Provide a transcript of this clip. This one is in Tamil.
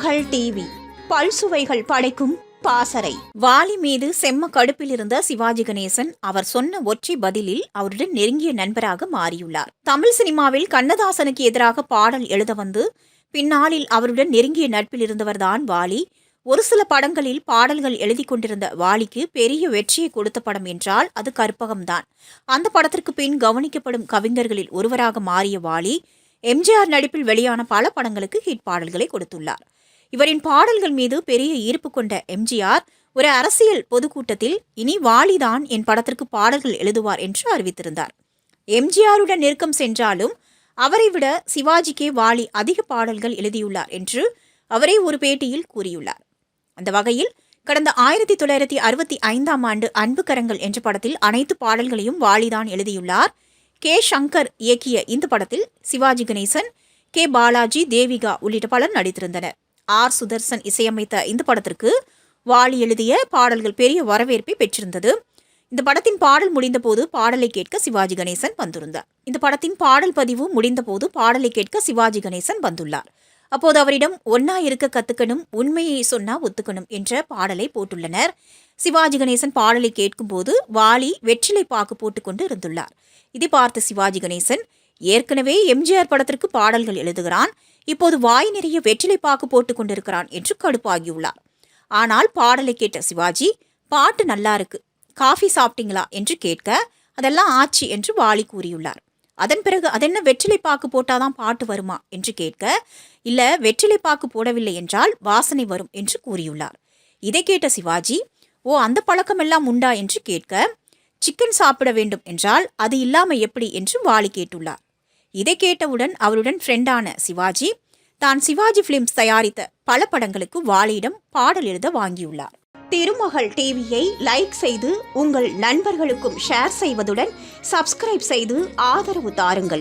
திருமகள் டிவி பல்சுவைகள் படைக்கும் பாசறை. வாலி மீது செம்ம கடுப்பில் இருந்த சிவாஜி கணேசன் அவர் சொன்ன ஒற்றை பதிலில் அவருடன் நெருங்கிய நண்பராக மாறியுள்ளார். தமிழ் சினிமாவில் கண்ணதாசனுக்கு எதிராக பாடல் எழுத வந்து பின்னாளில் அவருடன் நெருங்கிய நட்பில் இருந்தவர்தான் வாலி. ஒரு சில படங்களில் பாடல்கள் எழுதி கொண்டிருந்த வாலிக்கு பெரிய வெற்றியை கொடுத்த படம் என்றால் அது கற்பகம்தான். அந்த படத்திற்கு பின் கவனிக்கப்படும் கவிஞர்களில் ஒருவராக மாறிய வாலி எம்ஜிஆர் நடிப்பில் வெளியான பல படங்களுக்கு ஹிட் பாடல்களை கொடுத்துள்ளார். இவரின் பாடல்கள் மீது பெரிய ஈர்ப்பு கொண்ட எம்ஜிஆர் ஒரு அரசியல் பொதுக்கூட்டத்தில் இனி வாலிதான் என் படத்திற்கு பாடல்கள் எழுதுவார் என்று அறிவித்திருந்தார். எம்ஜிஆருடன் நெருக்கம் சென்றாலும் அவரை விட சிவாஜிக்கே வாலி அதிக பாடல்கள் எழுதியுள்ளார் என்று அவரே ஒரு பேட்டியில் கூறியுள்ளார். அந்த வகையில் கடந்த ஆயிரத்தி தொள்ளாயிரத்தி அறுபத்தி ஐந்தாம் ஆண்டு அன்பு கரங்கள் என்ற படத்தில் அனைத்து பாடல்களையும் வாலிதான் எழுதியுள்ளார். கே சங்கர் இயக்கிய இந்த படத்தில் சிவாஜி கணேசன் கே பாலாஜி தேவிகா உள்ளிட்ட பலர் நடித்திருந்தனர். ஆர் சுதர்சன் இசையமைத்த இந்த படத்திற்கு வாலி எழுதிய பாடல்கள் பெரிய வரவேற்பை பெற்றிருந்தது. இந்த படத்தின் பாடல் முடிந்தபோது பாடலை கேட்க சிவாஜி கணேசன் வந்திருந்தார். இந்த படத்தின் பாடல் பதிவு முடிந்தபோது பாடலை கேட்க சிவாஜி கணேசன் வந்துள்ளார். அப்போது அவரிடம் ஒன்னா இருக்க கத்துக்கணும் உண்மையை சொன்னா ஒத்துக்கணும் என்ற பாடலை போட்டுள்ளனர். சிவாஜி கணேசன் பாடலை கேட்கும்போது வாலி வெற்றிலை பாக்கு போட்டுக்கொண்டு இருந்துள்ளார். இதை பார்த்த சிவாஜி கணேசன் ஏற்கனவே எம்ஜிஆர் படத்திற்கு பாடல்கள் எழுதுகிறான். இப்போது வாய் நிறைய வெற்றிலை பாக்கு போட்டுக் கொண்டிருக்கிறான் என்று கடுப்பாகியுள்ளார். ஆனால் பாடலை கேட்ட சிவாஜி பாட்டு நல்லா இருக்கு. காஃபி சாப்பிட்டீங்களா? என்று கேட்க அதெல்லாம் ஆச்சு என்று வாலி கூறியுள்ளார். அதன் பிறகு அதென்ன வெற்றிலை பாக்கு போட்டாதான் பாட்டு வருமா? என்று கேட்க இல்ல வெற்றிலை பாக்கு போடவில்லை என்றால் வாசனை வரும் என்று கூறியுள்ளார். இதை கேட்ட சிவாஜி ஓ அந்த பழக்கமெல்லாம் உண்டா? என்று கேட்க சிக்கன் சாப்பிட வேண்டும் என்றால் அது இல்லாமல் எப்படி? என்று வாலி கேட்டுள்ளார். இதை கேட்டவுடன் அவருடன் ஃப்ரெண்டான சிவாஜி தான் சிவாஜி பிலிம்ஸ் தயாரித்த பல படங்களுக்கு வாலியிடம் பாடல் எழுத வாங்கியுள்ளார். திருமகள் டிவியை லைக் செய்து உங்கள் நண்பர்களுக்கும் ஷேர் செய்வதுடன் சப்ஸ்கிரைப் செய்து ஆதரவு தாருங்கள்.